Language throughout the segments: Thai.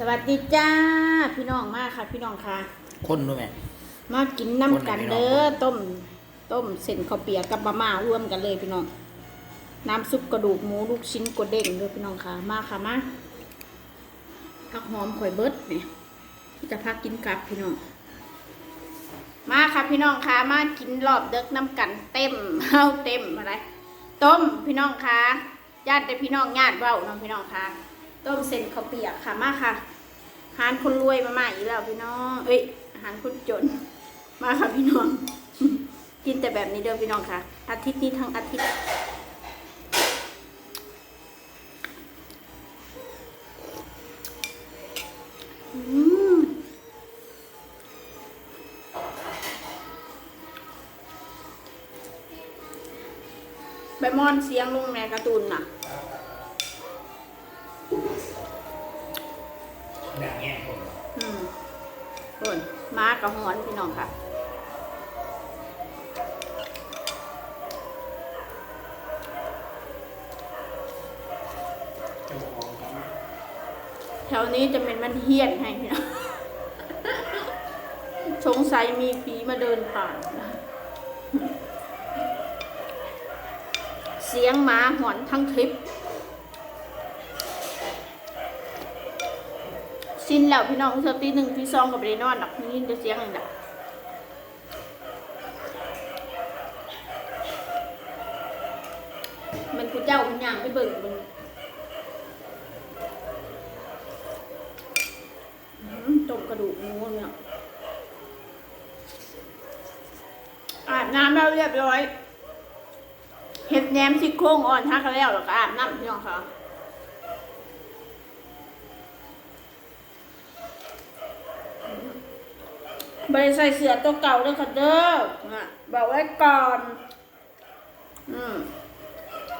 สวัสดีจ้าพี่น้องมากค่ะ พี่น้องค่ะ คนด้วยไหมมากินน้ำกันเด้อต้ม ต้มเส้นข้าวเปียกกับมะม่ารวมกันเลยพี่น้อง น้ำซุปกระดูกหมูลูกชิ้นกระเด้งด้วยพี่น้องค่ะ มาค่ะมาผักหอมข่อยเบิดเนี่ยที่จะพักกินกับพี่น้อง มาค่ะพี่น้องค่ะ มากินรอบเด็กน้ำกันเต็มเฮาเต็มอะไร ต้มพี่น้องค่ะญาติแต่พี่น้องญาติเว้าเน้องพี่น้องค่ะ ต้มเส้นข้าวเปียกค่ะมาค่ะอาหารคนรวยมาใหม่อีกแล้วพี่น้องเอ้ยอาหารคนจน มาค่ะพี่น้อง กินแต่แบบนี้เด้อพี่น้องค่ะ อาทิตย์นี้ทั้งอาทิตย์อืมใบมอนเสียงลุงแม่การ์ตูนน่ะ แบบเงี้ยคนอืมโอนม้ากับหอนพี่น้องค่ะเจ้าของเขาแถวนี้จะเป็นมันเฮี้ยนให้พี่น้องสงสัยมีผีมาเดินผ่านนะเสียงหมาหอนทั้งคลิป สิ้นแล้วพี่น้องเธอตีหนึ่งตีสองกับไปนอนหรอกนี่จะเสียงอย่างไรมันคุณเจ้าคุณย่างไปเบิ่งมันอืมต้มกระดูกหมูเนี่ยอาบน้ำแล้วเรียบร้อย เห็ดแหนมซี่โครงอ่อนทักแล้วแล้วก็อาบน้ำพี่น้องค่ะ บริใส่เสือตัวเก่าด้วยค่ะเด้อน่ะบอกไว้ก่อน อืม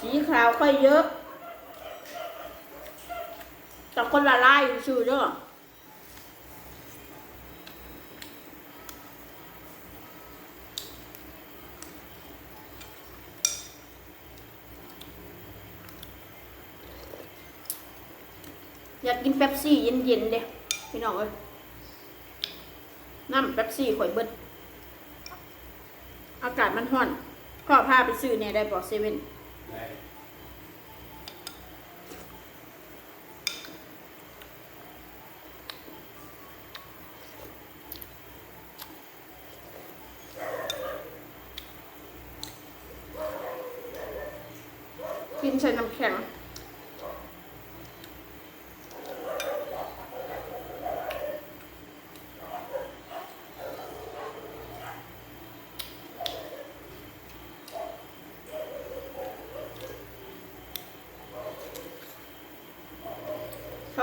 สีขาวค่อยเยอะแต่คนละลายอยู่ชื่อเด้ออยากกินเป๊ปซี่เย็นๆเด้พี่น้องเอ้ย น้ำแป๊บซี่ข่อยเบิด อากาศมันห้อนก็พาไปซื้อเนี่ยได้บอกเซเว่น ได้ กินใส่น้ำแข็ง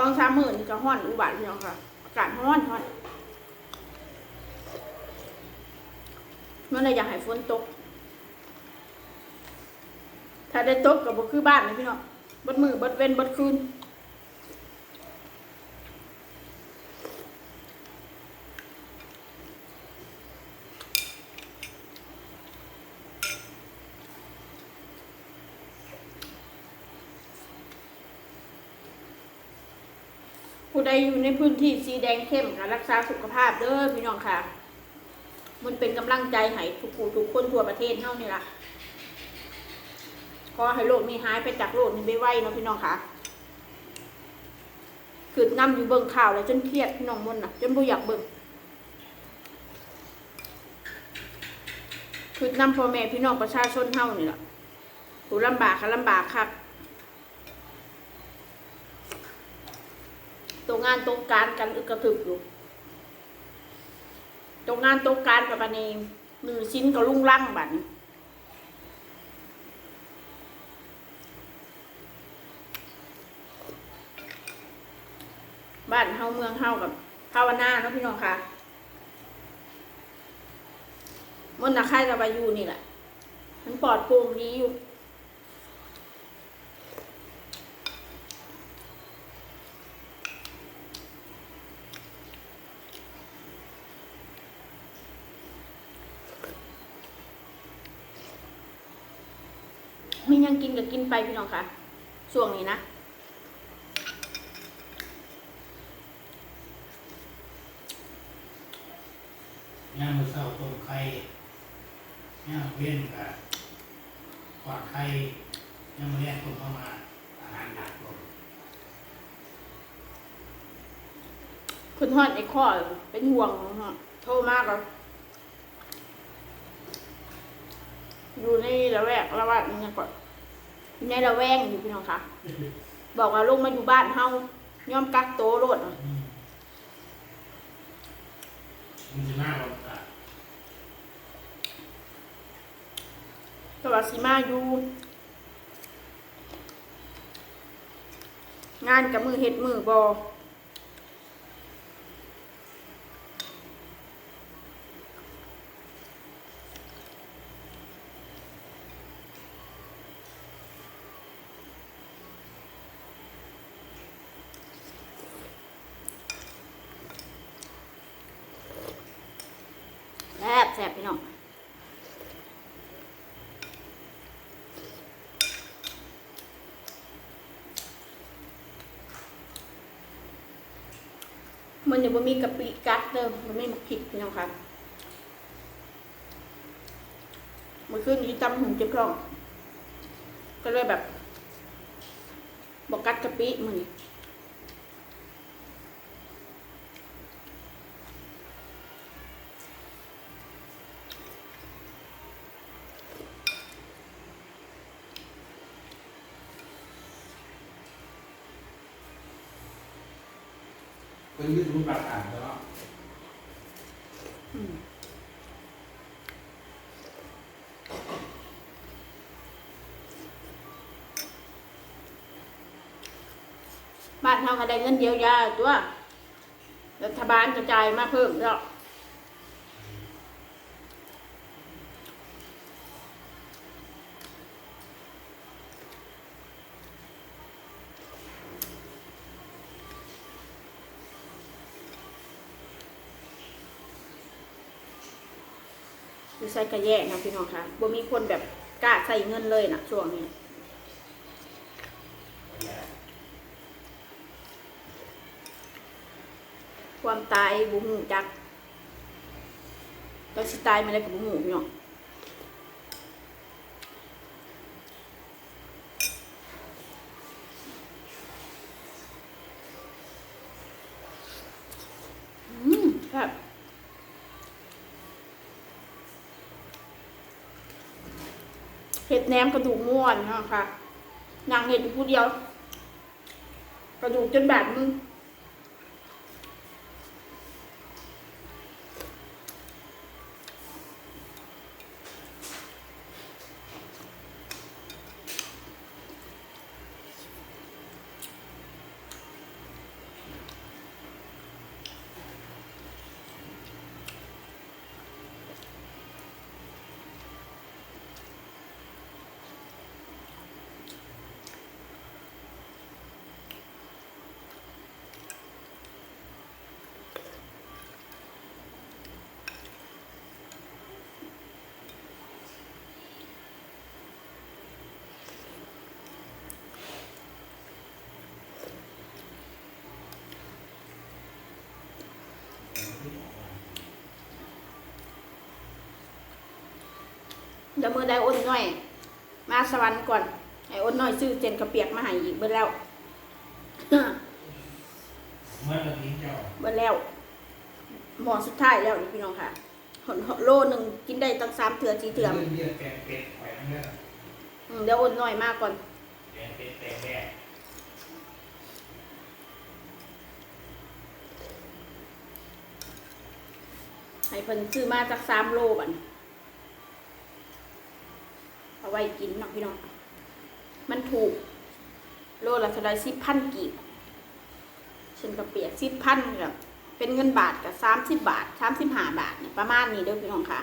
ช่องสามหมื่นจะห้อนอุบาทพี่น้องค่ะ อากาศห้อนห้อนเมื่อไรอยากให้ฝนตก ถ้าได้ตกกับบ่คือบ้านนะพี่น้องบดมือบดเว้นบดคืน ผู้ใดอยู่ในพื้นที่สีแดงเข้มค่ะรักษาสุขภาพเด้อพี่น้องค่ะ มันเป็นกำลังใจให้ทุกผู้ทุกคนทั่วประเทศเท่านี่ล่ะขอให้โลกนี้หายไปจากโลกนี้ไปไวเนาะพี่น้องค่ะคือนำอยู่เบิ่งข่าวแล้วจนเครียดพี่น้องมนต์น่ะ จนบ่อยากเบิ่งคือนำพ่อแม่พี่น้องประชาชนเฮานี่ล่ะผู้ลำบากค่ะลำบากครั ตัวงานตรงการกันอึกกระถึกอยู่ตรงงานตรงการกับอันนี้มือชิ้นก็ลุ่งลั่งบัดนี้บ้านเฮาเมืองเฮากับภาวนาเนาะพี่น้องค่ะมันต์นาค่ายตะบายูนี่แหละมันปลอดโปร่งดีอยู่ ยังกินกับกินไปพี่น้องคะช่วงนี้นะย่างเศร้าต้มไข่ย่างเว้นกับกวาดไข่ย่างแรกคนเข้ามาอาหารหนักลงคุณทอดไอ้ข้อเป็นห่วงโทษมากเลยอยู่ในละแวกระแวกนี้ก่อน ในละแวงอยู่พี่น้องคะบอกว่าลงมาอยู่บ้านเฮาย่อมกักโตวโลดอะอืมมันจะน่ารักอะก็ว่าสิมาอยู่งานกับมือเฮ็ดมือบอ แซ่บแซ่บพี่น้อง มันยังบ่มีกะปิกัดเดิมมันไม่มาผิดพี่น้องค่ะมันขึ้นยี่ตำหุ่นเจ็บท้อง ก็เลยแบบบอกกัดกะปิมันนี่ คนยึดรูปแบบอ่านแล้วอืมบ้านเฮาก็ได้เงินเยียวยาตัว รัฐบาลกระจายมาเพิ่มแล้ว คือใส่กระแยะนะพี่น้องคะบ่มีคนแบบกล้าใส่เงินเลยนะช่วงนี้ความตายบุหูจักก็สิตายมาแล้วกับบุหูพี่น้องอืมครับเห็ด แหนมกระดูกม้วนเนาะค่ะนางเห็ดอยู่ผู้เดียว กระดูกจนแบบมึง เดี๋ยวมือได้อ้นหน่อย มาสวรรค์ก่อนไอ้อ้นหน่อยซื้อเจนกระเปียกมาให้อีกเบิ่แล้วเมื่อตะกี้เจ้าเบิ่แล้วหมอสุดท้ายแล้วนี่พี่น้องค่ะหนโลหนึ่งกินได้ตั้งสามเถื่อสี่เถื่อเลือดเลือดแกงเป็ดแขวนเนี่ยอืมเดี๋ยวอ้นหน่อยมากก่อนแกงเป็ดแตงแดงให้เพิ่นซื้อมาจากสามโลบันเอาไว้กินเนาะพี่น้อง มันถูก โลละเท่าไรสิบพันกีบเช่นกระเปียกสิบพันกับเป็นเงินบาทกับสามสิบบาทสามสิบห้าบาทเนี่ยประมาณนี้เด้อพี่น้องค่ะ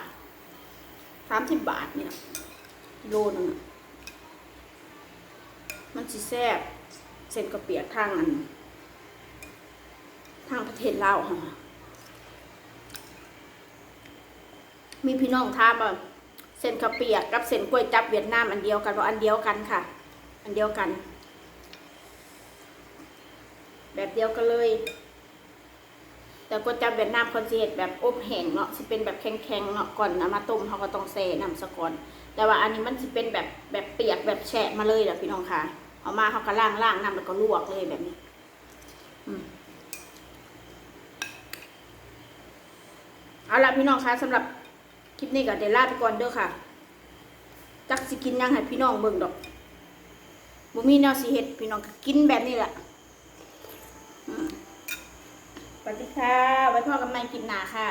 สามสิบบาทเนี่ยโลนึงมันสิแซ่บเส้นกระเปียกทางอัน ทางประเทศลาวค่ะมีพี่น้องถามว่ เส้นข้าวเปียกกับเส้นกล้วยจับเวียดนามอันเดียวกันว่าอันเดียวกันค่ะ อันเดียวกัน แบบเดียวกันเลย แต่ก๋วยจับเวียดนามเขาสิเฮ็ดแบบอบแห้งเนาะสิเป็นแบบแข็งๆเนาะก่อนเอามาต้มเขาก็ต้องแช่น้ำซะก่อน แต่ว่าอันนี้มันสิเป็นแบบแบบเปียกแบบแฉะมาเลยเด้อพี่น้องค่ะ เอามาเขาก็ล้างล้างน้ำแล้วก็ลวกเลยแบบนี้ อืมเอาละพี่น้องคะสำหรับ คลิปนี้ก็เดลลาไปก่อนเด้อค่ะ จักสิกินยังให้พี่น้องเบิ่งดอกบ่มีแนวสิเฮ็ดพี่น้องก็กินแบบนี้แหละสวัสดีค่ะ ไว้พ่อกันใหม่คลิปหน้าค่ะ